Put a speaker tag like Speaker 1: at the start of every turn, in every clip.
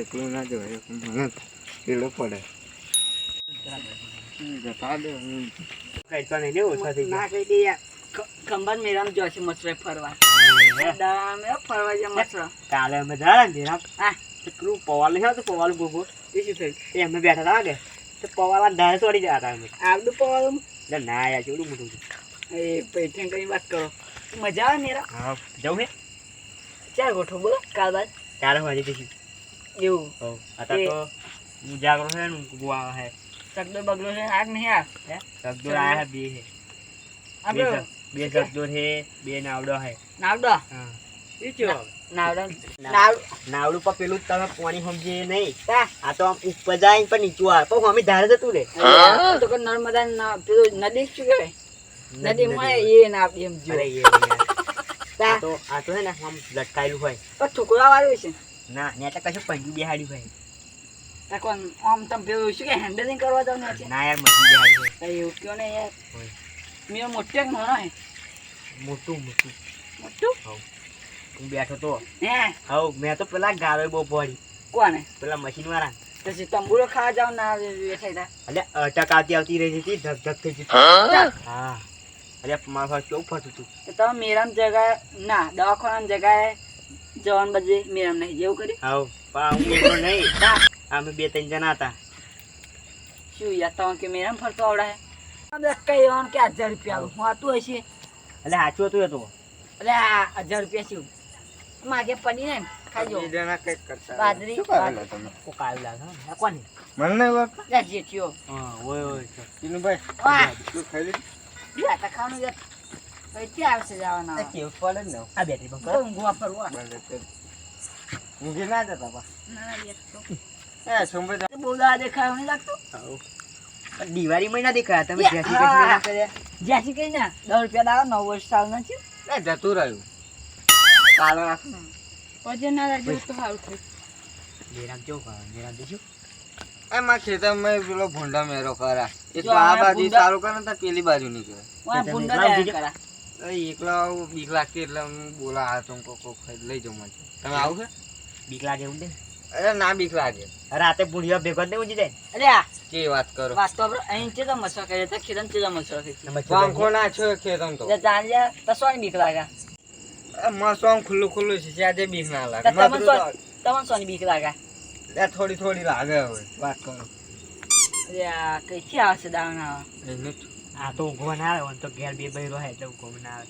Speaker 1: એકલું ના પડે જતા દે
Speaker 2: ના કહી દે યાર ખંભાત મેરામ જોશે મસરે ફરવા એવો ફરવા જાય મસરો
Speaker 3: કાલે અમે જરા ને
Speaker 2: હા.
Speaker 3: પવાલ છે તો પવાલ ગોગો
Speaker 2: એ શું
Speaker 3: એ અમે બેઠા હતા ને તો પવાલા ડાળ છોડી જતા અમે
Speaker 2: આવડું પવાળું
Speaker 3: એટલે ના યાર કેવડું મોટું છે.
Speaker 2: એ પૈઠણ કરી વાત કરો. મજા આવે મેરા
Speaker 3: હા જવું હે?
Speaker 2: ચાર ગોઠો બોલો કાલ બાદ.
Speaker 3: ચાર વાગે જઈશું.
Speaker 2: એવું.
Speaker 3: હો અત્યારે તો ઉજાગરો છે ને આવે હે
Speaker 2: સગડો બગડો છે આગ નહીં આ
Speaker 3: હે? સગદોર આયા હે બે હે બે સગદોર હે બે નાવડો હે
Speaker 2: નાવડો?
Speaker 3: હા.
Speaker 2: એ ચો નાવડો.
Speaker 3: નાવડું પર પેલું તમે પાણી સમજીએ નહીં. આ તો આમ ઉપર જાય પણ નીચું આવે. પણ અમે ધારે જતું રે.
Speaker 2: તો કે નર્મદા પેલું નદી શું કહેવાય? નદી માં એ ના આપી એમ જો
Speaker 3: અરે એ યાર. આ
Speaker 2: તા
Speaker 3: તો આ તો હે ને આમ લટકાયેલું હોય.
Speaker 2: પણ ઠુકરા વાળું છે.
Speaker 3: ના ને તો કશું પંજું બેહાડ્યું હોય.
Speaker 2: કોણ આમ તમે પેલું શું કે હેન્ડલિંગ કરવા જાવ ને
Speaker 3: ના યાર મશીન બેહાડ્યું હોય.
Speaker 2: એવું કયો ને યાર. મેં મોટો હે
Speaker 3: મોટું મોટું.
Speaker 2: મોટું?
Speaker 3: હું બેઠો તો.
Speaker 2: હે?
Speaker 3: હવ મેં તો પેલા ગાળો બહુ પડી
Speaker 2: કોને?
Speaker 3: પેલા મશીન વાળા
Speaker 2: પછી તંબુરો ખાવા જાવ ના હતા.
Speaker 3: એટલે અટક આવતી આવતી રહી હતી ધક ધક થઈ જતી. હા? અરે મારા પાસે કેવું ફરતું હતું?
Speaker 2: તમે મેરામ ના દવાખાના જગાએ જવાન બજે મેરામ નહીં જેવું કરી
Speaker 3: હવ પણ હું એકલો નહીં. અમે બે ત્રણ જણા હતા.
Speaker 2: શું યાર તમે કે મેરામ ફરતો આવડે કઈ કે હજાર રૂપિયા હું આતું હશે?
Speaker 3: એટલે સાચું હતું એ
Speaker 2: એટલે હજાર રૂપિયા શું? માગે પડી ને ખાજો.
Speaker 1: બીજાના કંઈક કરતા
Speaker 2: બાદરી
Speaker 1: શું કરેલા તમે?
Speaker 3: ઓ કાલ લાગે કોની
Speaker 1: મને નહીં વાત
Speaker 2: લે જેઠિયો.
Speaker 3: હા ઓય ઓય છે.
Speaker 1: ટીનુભાઈ
Speaker 2: વાહ.
Speaker 1: તું ખાઈ લીધું?
Speaker 2: યા તા ખાવાનું યાર કઈ ક્યાં આવશે જવાના?
Speaker 1: આ પડે ને?
Speaker 3: આ બેટરી બંધ કરો.
Speaker 2: ઊંઘવા ફરવા.
Speaker 1: ઊંઘી ના જતા પા
Speaker 2: ના ના યાર તો
Speaker 1: એ સુંભાઈ
Speaker 2: બહુ દાડા દેખાય નહીં લાગતું.
Speaker 3: દિવાળી મહિના દેખાયા તમે જ્યાંથી કૃષ્ણ ના. કર્યા?
Speaker 2: જ્યાંથી કઈ ના દસ રૂપિયા નવ વર્ષ સાલ ના છે.
Speaker 1: એ જતું રહ્યું.
Speaker 2: ના તો સારું
Speaker 3: કરે મેરામ
Speaker 1: એમાં ખેતરમાં પેલો ભૂંડા મેરો કરા એક તો આ બાજુ સારું કરે તો પેલી બાજુ નીકળે. એકલા આવું બીક લાગતી એટલે હું બોલા આ તો કોક લઈ જાઉં મને. તમે આવું છે?
Speaker 3: બીક લાગે એવું દે
Speaker 1: અરે ના બીક લાગે.
Speaker 3: રાતે ભૂંડિયા ભેગો જ નહીં જાય.
Speaker 2: અરે આ
Speaker 1: કે વાત કરો?
Speaker 2: વાસ્તવ આપણે અહીં છે તો મસવા કરે છે ખેતર છે તો મસવા કરે છે.
Speaker 3: તમે
Speaker 1: ના છો ખેતમ તો.
Speaker 2: જાણ્યા તો સોની બીક લાગે.
Speaker 1: મસ્ત ખુલ્લું ખુલ્લું છે આજે બીક ના લાગે.
Speaker 2: તમને સોની બીક લાગે?
Speaker 1: થોડી થોડી લાગે હવે વાત કરો.
Speaker 2: આવશે દાણા
Speaker 3: આ તો ઊંઘવા ના આવે તો ઘેર બે ભાઈ હે એટલે ઊંઘવા ના આવે.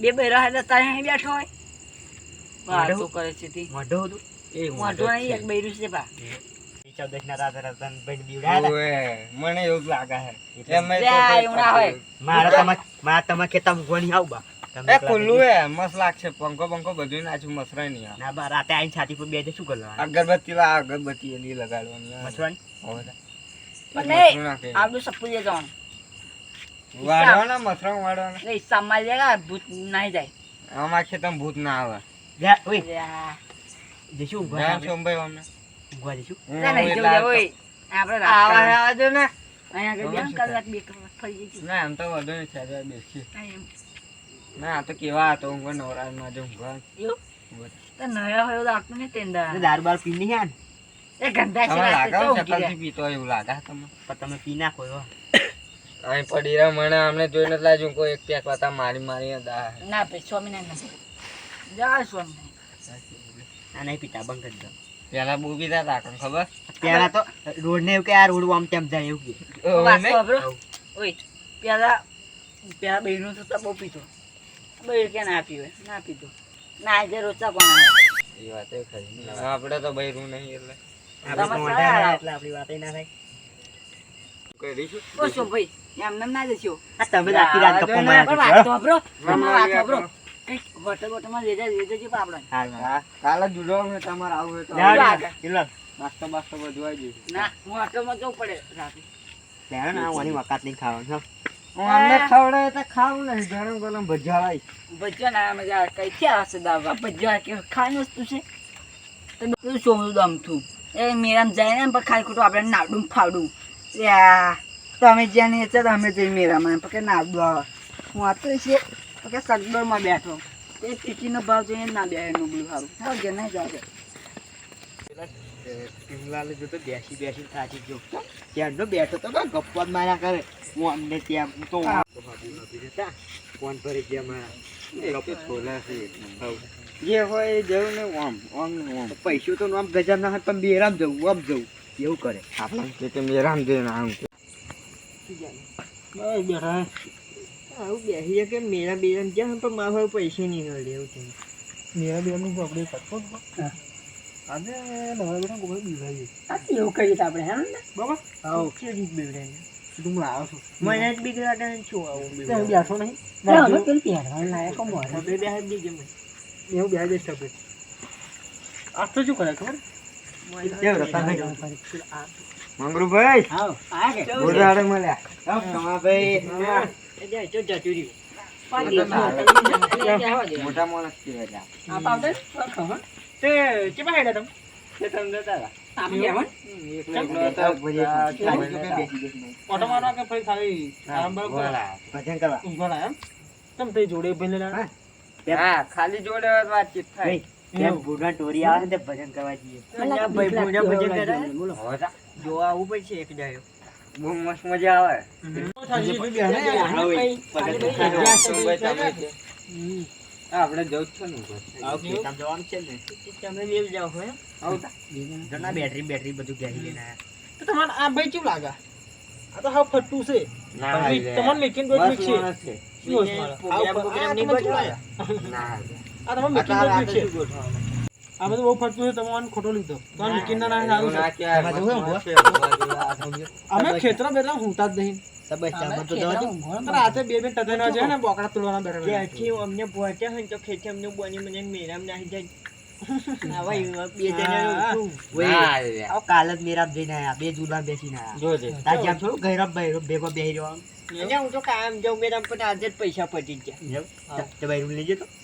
Speaker 2: બે ભાઈ રહે તો તારે બેઠો હોય? કરે છે
Speaker 3: મોઢો હતું?
Speaker 1: એ
Speaker 2: મોઢું નહીં એક બૈરું છે બા.
Speaker 3: ચૌદશ ના રાતે રતન ભાઈ બીવડાયા.
Speaker 1: મને એવું લાગે છે.
Speaker 2: લે.
Speaker 3: મારે તમારે ખેતર ઊંઘવાની આવું બા.
Speaker 1: એ ખુલ્લું હે મસ્ત લાગશે. પંખો પંખો બધું નાચું મસરાય નહીં
Speaker 3: ના બા રાતે આવીને છાતી પર બેસે શું કરવાનું?
Speaker 1: અગરબત્તી વા અગરબત્તી એની લગાડવાની.
Speaker 3: મસવાની
Speaker 1: નાખે.
Speaker 2: આપણું સપુ લઈ જવાનું
Speaker 1: વાળવાના મસરા વાળવાના.
Speaker 2: એ હિસાબમાં લેગા ભૂત ના જાય.
Speaker 1: અમાર ખેતમ ભૂત ના આવે.
Speaker 3: જા, ઓય,
Speaker 2: અરે આ.
Speaker 3: ભાઈ
Speaker 1: ભાઈ અમને.
Speaker 3: ઊંઘવા જઈશું.
Speaker 2: ના
Speaker 1: ના,
Speaker 2: જવું ઓય. આપણે
Speaker 1: આવા આવા જો ને.
Speaker 2: અહીંયા કલાક બે કલાક ફરી જઈશું
Speaker 1: ના એમ તો વધુ નહીં થયા બેસી
Speaker 2: હા,
Speaker 1: ના તો કેવા હતો ઊંઘવા નવરાજમાં જો ઊંઘવા.
Speaker 2: તો નયા હોય લાગતું ને
Speaker 3: તેંડા. દારૂ બાર પી નહીં ને?
Speaker 2: એ ગંદા છે
Speaker 1: લાગે શકલથી પીતો હોય એવું લાગે તમે
Speaker 3: પણ તમે પી નાખો એવો.
Speaker 1: અહીં પડી રહ્યા મને અમને જોઈ નથી લાગ્યું કોઈ એક પેક વાતા મારી મારી
Speaker 2: ના પછી સ્વામિનારાયણ નથી જય સ્વામિનારાયણ.
Speaker 3: આ નહીં પીતા બંધ કરી દો.
Speaker 1: પેલા બહુ પીતા હતા ખબર?
Speaker 3: પેલા તો રોડ ને એવું કે આ રોડ આમ તેમ જાય એવું કે.
Speaker 2: ઓય પેલા પેલા બહેનો તો બહુ પીતો બહેર કે ના પીવે ના પીતો ના આજે રોચા પણ
Speaker 1: એ વાત એ ખરી. આપણે તો બહેરું નહીં એટલે.
Speaker 3: ના. એટલે આપણી વાત ના થાય.
Speaker 1: કરીશું
Speaker 2: ભાઈ એમને ના જશો.
Speaker 3: આ તમે આખી રાત ગપ્પો માર્યા
Speaker 1: આવી
Speaker 2: કંઈક હોટલ બોટલમાં લેજા લેજા જે પાપડો
Speaker 3: હાલ, હાલ.
Speaker 1: હા કાલે જુડો અમે તમારે આવું હોય તો.
Speaker 3: જાઓ,
Speaker 2: જાઓ.
Speaker 3: જાઓ. કિલો.
Speaker 1: નાસ્તો બાસ્તો બધું આવી જઈશું
Speaker 2: ના હું હોટલમાં જવું પડે રાતે.
Speaker 3: લેવાનો આ ઓની વકાત નહીં ખાવાનું હું.
Speaker 1: અમને ખવડાવે તો ખાવું નહીં ગરમ ગરમ ભજીયા લાવીશ
Speaker 2: ના મજા કઈ ક્યાં હશે દાવા ભજ્યો કે ખાવાની વસ્તુ છે? તો બધું સોમનું દમથું એ મેરામ જાય ને ખાઈ ખાલી ખોટું આપણે નાડું ફાડું. એ તમે જ્યાં નહીં હતા અમે જઈ મેરામાં કે ના દો હું આપતો છે. કે સગડોળમાં બેઠો. એ ટીકીનો ભાવ જોઈને ના બે એનું બધું સારું. હા જે નહીં જાવે
Speaker 3: શિમલાને જોતો બેસી બેસી થાકી ગયો. ત્યારનો બેઠો તો ગપ્પા માર્યા કરે. હું અમને ત્યાં હું તો રહેતા ફોન ભરી ગયા મારા.
Speaker 1: જે હોય એ જવું ને ઓમ ઓમ ઓમ.
Speaker 3: પૈસો તો આમ ગજબ ના હોય પણ બેરામ જવું આમ જવું. એવું કરે.
Speaker 1: આપણે કે કે મેરામ જઈને આમ. કે.
Speaker 3: આવું બેસી કે મેરા બેરામ જ્યાં પણ મારા પાસે પૈસા નહીં મળે એવું છે.
Speaker 2: એવું કહીએ તો આપણે હેને
Speaker 3: બાબા
Speaker 2: હા.
Speaker 3: કેવી મને જ બીક લાગે ને આવું
Speaker 2: નહીં. અમે પેલું પહેરવાનું લાયક મોરે.
Speaker 3: મને
Speaker 2: એવું બે આપણે આ તો શું કરે ખબર?
Speaker 3: કેમ રસ્તા
Speaker 1: મંગરુભાઈ
Speaker 2: હા આ કે?
Speaker 1: બોલાડે મળ્યા. હા, મોટા માણસ કહેવાય
Speaker 2: આ પાવડર ખબર
Speaker 3: તે તમે?
Speaker 1: તે ખાલી
Speaker 4: જોડે
Speaker 1: વાતચીત થાય
Speaker 3: ભૂંડા ટોરી આવે ને ભજન કરવા જઈએ જોવા આવું પડશે એક જાયો.
Speaker 1: બહુ મસ્ત મજા આવે
Speaker 3: હા.
Speaker 1: આપણે જવું છે ને
Speaker 3: જવાનું છે ને. તમે વેલ જાઓ હો. જો ના બેટરી બેટરી બધું ઘેરી લઈને.
Speaker 4: તો તમારે આ ભાઈ કેવું લાગે આ તો હાવ ફટ્ટું છે. તમારે મેકિંગ
Speaker 1: મસ્ત
Speaker 4: છે. શું
Speaker 3: પ્રોગ્રામ
Speaker 4: આ
Speaker 3: પ્રોગ્રામ
Speaker 4: આ
Speaker 3: નહીં
Speaker 4: તમે
Speaker 1: ના
Speaker 4: આ તમારે મેકિંગ ડોટ છે? આ બધું બહુ ફટતું છે તમારે ખોટો લીધો તો મેકિંગ ના સારું છે. અમે ખેતરો બેતરા ઊંઘતા જ નહીં રાતે બે બે ટધેના છે ને બોકડા તોડવાના બેઠા બેઠા.
Speaker 3: ત્યાંથી અમને પહોંચ્યા હોય ને તો ખેતરને બની મને મેરામ નાખી જાય. આવા એવા બે કાલ મેરામ જઈને આયા જુલા બેસીને આયા થોડું બૈરો ભેગો બેહી રહ્યો આમ. હું તો કામ જાઉં મેરામ પણ આજે જ પૈસા પતી ગયા. તે બૈરું લેજે તો
Speaker 2: બહેરું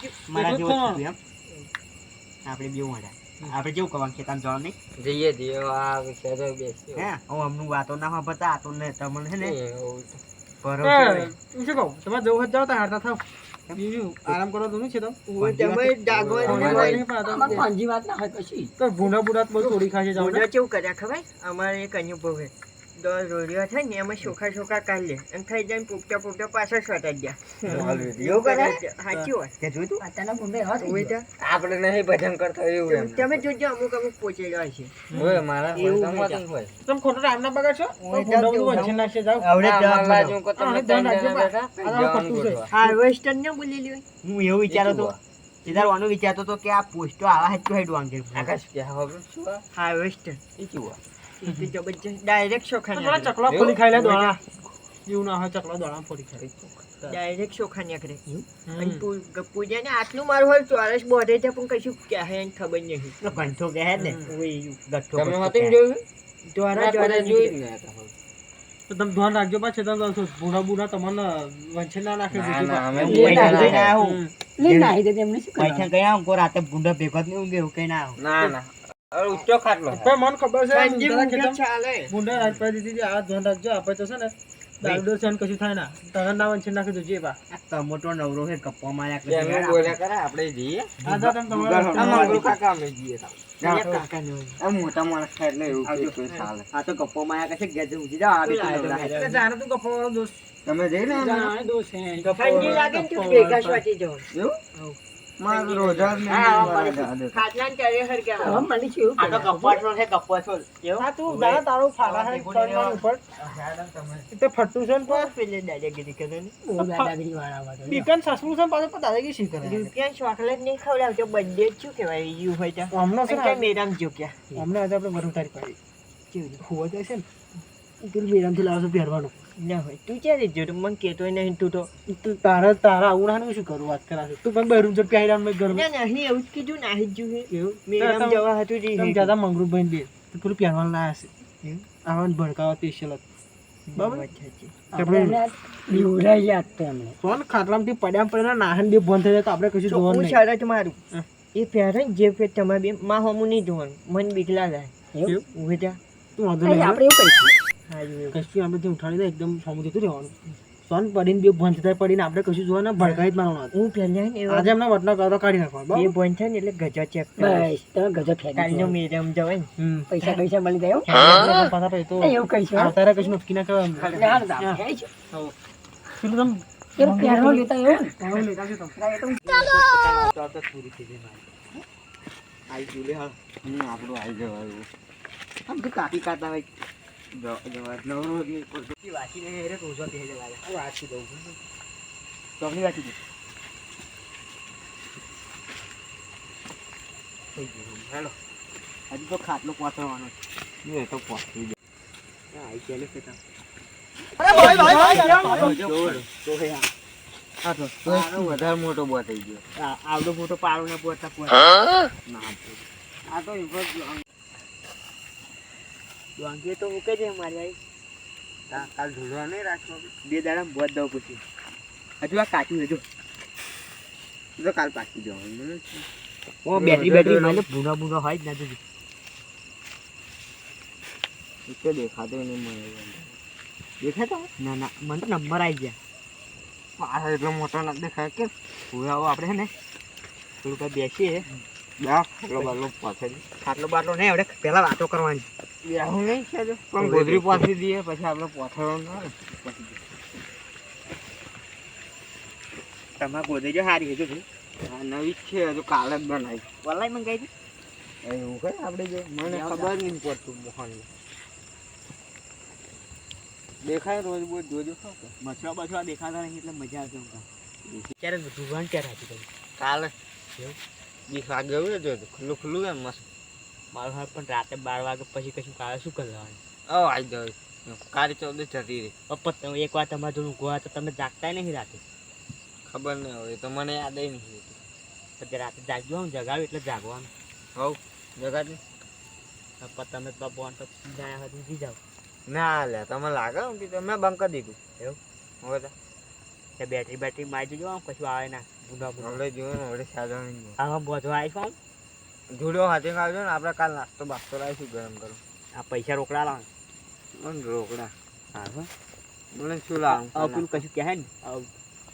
Speaker 3: છે. મારા જેવો છું એમ. આપણે બેવું હતા આપણે કેવું કરવાનું છે તમે જવાનું નહીં
Speaker 1: જઈએ જઈએ આ વિચારો બેસીએ.
Speaker 3: હે હું અમનું વાતો ના સાંભળતા આ તો ને તમને છે ને હોય.
Speaker 4: હું શું કહું તમે જવું હોય તો હારતા થાવ આરામ કરો તો છે તમે આ તો ભૂંડા બુડા બધું તોડી ખાશે
Speaker 3: જાવ કેવું કર્યા ખબર અમારે એક અનુભવ છે તો રોડિયો થાય ને એમાં ચોખા ચોખા કાઢી લે. અને થઈ જાય ને પોપટા પોપટા પાછા સ્વટાઈ ગયા એવું કરે? સાચી વાત. જોયું તું?
Speaker 1: આપણે નહીં ભજન કરતા એવું એમ.
Speaker 3: તમે જોજો અમુક અમુક
Speaker 1: હોય, મારા
Speaker 3: એવું હોય.
Speaker 4: તમે ખોટો ના બગાડશો નાખશે
Speaker 3: આવડે જવાબ.
Speaker 1: તમે
Speaker 4: રાખજો
Speaker 1: જવાનું
Speaker 4: ખોટું છે.
Speaker 3: હાર્વેસ્ટર ને બોલેલી લ્યો હું એવું વિચારો તો વિચારતો તો કે આ પોસ્ટો આવા હેડ વાંગે
Speaker 1: આકાશ કે હવે શું
Speaker 3: હાર્વેસ્ટર.
Speaker 1: એ કેવું
Speaker 3: ડાયરેક્ટ ચોખા
Speaker 4: તમારા
Speaker 3: નીકળે
Speaker 4: ખાઈ લે દોણા એવું ના હોય ચકલા દોણા ફોડી ખાય
Speaker 3: ડાયરેક્ટ ચોખા નીકળે અને
Speaker 4: હમ.
Speaker 3: પૂ- આટલું મારું હોય ચોરસ બોધે છે પણ કશું કહે ખબર નહીં. ઘંટો કહે ને. ગઠ્ઠો
Speaker 1: તમે હોતી જોયું?
Speaker 3: દ્વારા દ્વારા
Speaker 1: કોઈ જોયું જ નહીં હતા.
Speaker 4: તો તમે ધ્યાન રાખજો પાછું તમે ભૂંડા બુડા તમને વંચે ના નાખે
Speaker 1: ના, ના, અમે ના?
Speaker 3: ગયા હું રાતે ભૂંડા ભેગા નહીં ઊંઘે એવું કઈ ના
Speaker 1: ના, ના. ઊંચો ખાટલો છે.
Speaker 4: પણ મને ખબર છે ભૂંડા રાત પાડી દીધી આ ધ્યાન રાખજો આપણે તો છે ને દારૂ છે કશું થાય ના તારા ના વંચે નાખી દેજો એ બા
Speaker 3: આ ટમોટો નવરો છે કપ્પા માર્યા
Speaker 1: કે અમે બોલ્યા કરે, આપણે જઈએ.
Speaker 4: આ જા તમે તમારા
Speaker 1: કાકા અમે જઈએ મોટા માણસ થાય એટલે એવું. કોઈ ચાલે.
Speaker 3: આ તો માર્યા કરશે ઘેર જઈને ઊંઘી જાઓ આ બી તો છે.
Speaker 4: જાણે તું ગપ્પો વાળો દોસ્ત
Speaker 1: તમે જઈ ને
Speaker 2: છે.
Speaker 3: ઠંડી લાગે ને તો ભેગા સ્વાટી જવાનું.
Speaker 1: એવું? મારે રોજા જ નહીં.
Speaker 3: ખાટલાને ચારે હરખે
Speaker 2: હવે
Speaker 3: આવે.
Speaker 2: મને શું
Speaker 3: આ તો કપ્પાસોલ છે કપ્પાસોલ. કેવું?
Speaker 4: આ તું જાણે તારું ફાડા હે ત્રણ ઉપર એ તો છે ને
Speaker 3: પેલે દાદાગીરી કરે ને.
Speaker 2: દાદાગીરી વાળા વાળા.
Speaker 4: બીકન સસરું છે પાછું પણ દાદાગીરી શી કરે
Speaker 3: ચોકલેટ નહીં ખવડાવતો બર્થડે જ શું કહેવાય યુ હોય ત્યાં.
Speaker 4: હમણાં છે ને
Speaker 3: મેદાન જો ક્યાં.
Speaker 4: હમણાં આજે આપણે વરુ તારી પાડી
Speaker 3: કેવું
Speaker 4: હોવા જાય છે ને પેલું મેરામથી લાવશો પહેરવાનું
Speaker 3: ના હોય તું ક્યારે જો તું મને કહેતોય નહીં તું તો
Speaker 4: તું તારા તારા આવડા શું કરું વાત કરાશે? તું પણ બહેરું જટ પહેરી રામ ઘરમાં.
Speaker 3: ના નહીં એવું જ કીધું ના જ જોયું.
Speaker 4: એવું?
Speaker 3: મેદાન જવા હતું જી
Speaker 4: તમે જ્યાદા મંગરૂ બની દે તો પેલું પહેરવાનું ના હશે
Speaker 3: એવું?
Speaker 4: આવા ભડકાવા સ્પેશિયલ બરાબર?
Speaker 3: વાત
Speaker 2: આપણે એમને.
Speaker 4: ખાટલામાંથી પડ્યા પડ્યા નાહન બે બંધ થઈ જાય તો આપણે કશું
Speaker 3: તો
Speaker 4: જોવાનું
Speaker 3: હું શરત મારું. એ પહેરે ને જે તમારે બે માં હમું નહીં જોવાનું. મન બીકલા જાય
Speaker 2: એવું? નહીં આપણે એવું કહીશું.
Speaker 4: કશું આપણે ત્યાં ઉઠાડીને એકદમ સામું જતું રહેવાનું. સોન પડીને બે ભંજ થાય પડીને આપણે કશું જોવા ના ભડકાઈ જ મારવાનું
Speaker 3: હું પહેલા
Speaker 4: આજે એમના વટના કાઢો કાઢી નાખવા
Speaker 3: બે
Speaker 4: ભંજ
Speaker 3: થાય છે ને એટલે ગજા ચેક
Speaker 2: બસ તમે ગજા ફેંકી
Speaker 3: કાલનો
Speaker 2: દો.
Speaker 3: મેડમ જવાય
Speaker 2: પૈસા પૈસા મળી જાય હો.
Speaker 4: પાછા પછી તો
Speaker 2: એવું કહીશું હો.
Speaker 4: આવતા કશું નક્કી ના
Speaker 2: કરવા.
Speaker 4: પેલું તમે
Speaker 2: ને.
Speaker 3: હા
Speaker 1: આપણું આવી
Speaker 3: આમ તો કાપી કાતા હોય.
Speaker 1: જવા- જવા નવરો જ નહીં પડતો.
Speaker 3: વાંચીને હેરે રોજો તે હેરે
Speaker 4: વાંચી દઉં
Speaker 3: થઈ તો ખાટલો
Speaker 1: વધારે મોટો બતાઈ ગયો
Speaker 3: આવડો મોટો પાડો ને પહોંચતા આ તો એવો તો મૂકે છે મારી આઈ
Speaker 1: આ કાલ ઢોલવા નહીં રાખવો
Speaker 3: બે દાડા બોધ દઉં પછી. હજુ આ કાચું હજુ
Speaker 1: તો કાલ પાકી જવાનું
Speaker 3: ઓ બેટરી બેટરી મને ભૂના ભૂના હોય જ ના તું
Speaker 1: દેખાતો નહીં મને
Speaker 3: દેખાતો? ના ના મને તો નંબર આવી ગયા.
Speaker 1: પાછા એટલો મોટો ના દેખાય. કે
Speaker 3: હવે આવો આપણે ને થોડું કઈ બેસીએ.
Speaker 1: દા એટલો બાલો પાછળ
Speaker 3: ખાટલો બાટલો નહીં આપણે પહેલા વાતો કરવાની.
Speaker 1: બેહું નહીં છે પણ ગોદરી પાછી દઈએ પછી આપણે પોથળવાનું ના ને.
Speaker 3: તમારે ગોદરી જો સારી હજુ ભાઈ.
Speaker 1: નવી જ છે હજુ કાલે જ બનાવી.
Speaker 3: ઓનલાઈન મંગાવી હતી?
Speaker 1: એવું કઈ આપણે જો મને ખબર નહીં પડતું મોહન દેખાય રોજ બોજ જોજો.
Speaker 3: મછરા બછરા દેખાતા નહીં એટલે મજા આવશે ઊંઘા ક્યારે ધુવાન ક્યારે હતી
Speaker 1: કાલે.
Speaker 3: એવું?
Speaker 1: વીસ વાગે એવું જ હતું. ખુલ્લું ખુલ્લું એમ મસ્ત.
Speaker 3: મારું હાલ પણ રાતે બાર વાગે પછી કશું કાલે શું કરવાનું?
Speaker 1: ઓ આવી જાવ કાલે ચૌદ જતી રહી.
Speaker 3: પપ્પા તમે એક વાર તમારા જોડું ગોવા તો તમે જાગતા નહીં રાતે.
Speaker 1: ખબર નહીં હવે તો મને યાદ નહીં રહેતી.
Speaker 3: પછી રાતે જાગજો હું જગાવ્યું એટલે જાગવાનું.
Speaker 1: હવ જગાડી
Speaker 3: પપ્પા તમે તો બોન તો ગયા હતી જી જાવ
Speaker 1: ના લે તમે લાગે કે મેં બંધ કરી દીધું.
Speaker 3: એવું?
Speaker 1: હવે તો.
Speaker 3: બેટરી બેટરી મારી દીધું આમ કશું આવે ના. બુંદા બુંદા
Speaker 1: હવે ને હવે સાદા નહીં.
Speaker 3: આમાં બોધવા આવીશું આમ
Speaker 1: જોડો હાથે આવજો ને આપણે કાલ નાસ્તો બાસ્તો લાવીશું ગરમ ગરમ.
Speaker 3: આ પૈસા રોકડા લાવ
Speaker 1: રોકડા.
Speaker 3: હા હો.
Speaker 1: મને શું લાવ?
Speaker 3: પેલું કશું કહે ને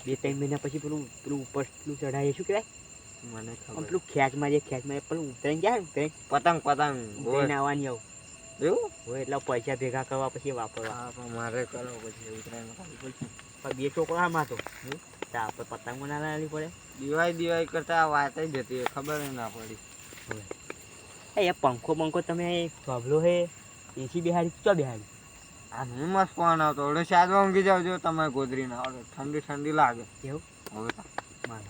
Speaker 3: બે ત્રણ મહિના પછી પેલું પેલું ઉપર પેલું ચઢાઈએ શું કહેવાય?
Speaker 1: મને ખબર.
Speaker 3: પેલું ખેંચમાં જે ખેંચમાં પેલું ઉતરાઈને જાય ને ઉતરાઈને
Speaker 1: પતંગ પતંગ.
Speaker 3: ઉતરીને આવવાની આવું.
Speaker 1: એવું?
Speaker 3: હોય એટલે પૈસા ભેગા કરવા પછી વાપરવા.
Speaker 1: પણ મારે કરો પછી ઉતરાયણ પડશે.
Speaker 3: બે છોકરા આમાં તો તો આપણે પતંગ બનાવવાની પડે.
Speaker 1: દિવાળી દિવાળી કરતા વાત જ હતી ખબર ના પડી.
Speaker 3: એ પંખો પંખો તમે થોભલો હે? એસી બિહારી ચો બિહારી?
Speaker 1: આ નહીં મસ્ત ફોન આવતો. હવે સાત ઊંઘી જાવ જો તમે ગોદરી ના આવડે ઠંડી ઠંડી લાગે.
Speaker 3: એવું?
Speaker 1: હવે.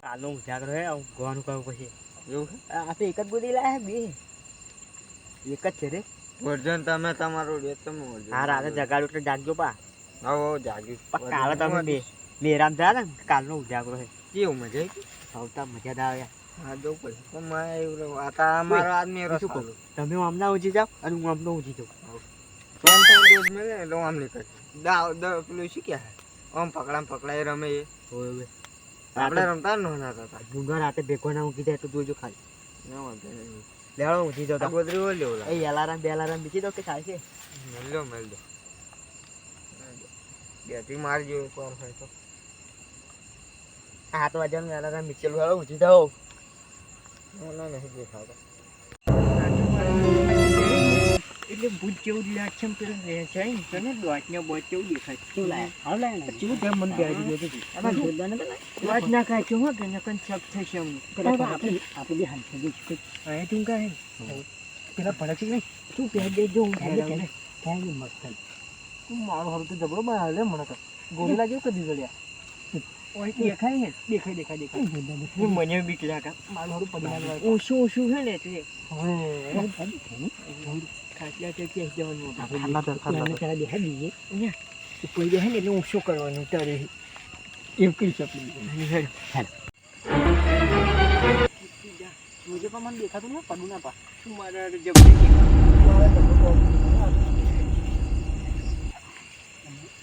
Speaker 3: કાલનો હે આવું ગવાનું કહું પછી.
Speaker 1: એવું
Speaker 3: આ તો એક જ ગોદરી લાયા બે? એક જ છે રે.
Speaker 1: વર્જન તમે તમારું રે તમે
Speaker 3: હા રાતે જગાડું એટલે જાગજો પા.
Speaker 1: હવે જાગ્યું
Speaker 3: કાલે તમે બે મેરામ જા ને કાલનો ઉજાગરો હે
Speaker 1: કેવું મજા આવી
Speaker 3: આવતા મજા ના આવ્યા
Speaker 1: હા જવું પડે પણ મારે એવું. આ તો મારો આદમી રસ?
Speaker 3: તમે આમના ઉજી જાઓ અને હું આમનો ઉજી જાઉં.
Speaker 1: ત્રણ ત્રણ ડોઝ મળે એટલે આમ નીકળ. દાવ દ પેલું શું કહે આમ પકડામ પકડાય રમે એ.
Speaker 3: હોય
Speaker 1: આપણે રમતા ને હતા.
Speaker 3: ડુંગર રાતે ભેગો ના ઊંઘી જાય તો જોજો ખાલી.
Speaker 1: ના વાંધો.
Speaker 3: લેવડો ઊંઘી જાવ
Speaker 1: ગોદરી
Speaker 3: એ અલારામ બે અલારામ બીજી દો કે ચાલશે
Speaker 1: છે? મળ્યો મેલ બેટરી મારજો એકવાર હોય તો.
Speaker 3: સાત વાગ્યાનું અલારામ મિચેલ વાળો ઊંઘી જાઓ
Speaker 1: ના ના નહીં દેખાતા
Speaker 3: એટલે ભૂત જેવું જ લાગે છે પેલું રહે છે ને તો ને દોટ ને બોટ જેવું દેખાય? કેવું લાગે? હા લાગે ને. કેવું તેમ મને બેહાડી ગયો હતું આમાં જોરદાર ને દોટ ના છે હો કે કંઈ શક થશે એમ. આપણે આપણે બી હાલ થઈ ગઈ અહીંયા તું કાંઈ પેલા ભડક છે નહીં? તું પહેર દેજો હું પહેર મસ્ત
Speaker 4: તું મારો હારું તો જબરો બનાવે લે મને તો. ગોળી જેવું કદી ગળ્યા
Speaker 3: દેખાય ને
Speaker 4: દેખાય દેખાય દેખાય.
Speaker 3: મને બીક લાગે
Speaker 4: મારું હારું પડી
Speaker 3: ઓછું ઓછું છે ને એટલે. ખાટલા જવાનું? ઉપર બેહે ને એટલે હું કરવાનું? તારે એવું કહી શકું. મુજે પણ મને દેખાતું ને પડું. ના પા શું મારા જબરી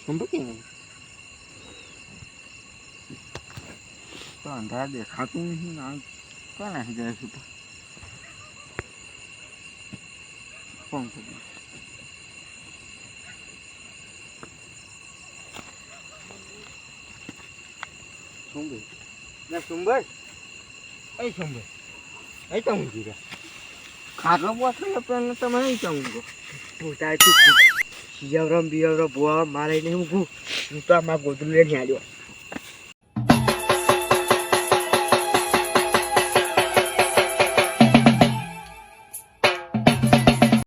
Speaker 1: સંભળ કે તો અંધાર દેખાતું નથી ને આ ક્યાં નાખી જાય છે તો ફોન કરી સુંભાઈ ના સુંભાઈ એ સુંભાઈ એ ચમ ઊંઘી રહ્યા? ખાટલો બોસલો પેલા તમે નહીં ચમ ઊંઘો?
Speaker 3: પોતા ચૂપ શિયાવરમ બિયાવરમ ભુવા મારે નહીં ઊંઘું હું તો આમાં ગોદરું લઈને આવ્યો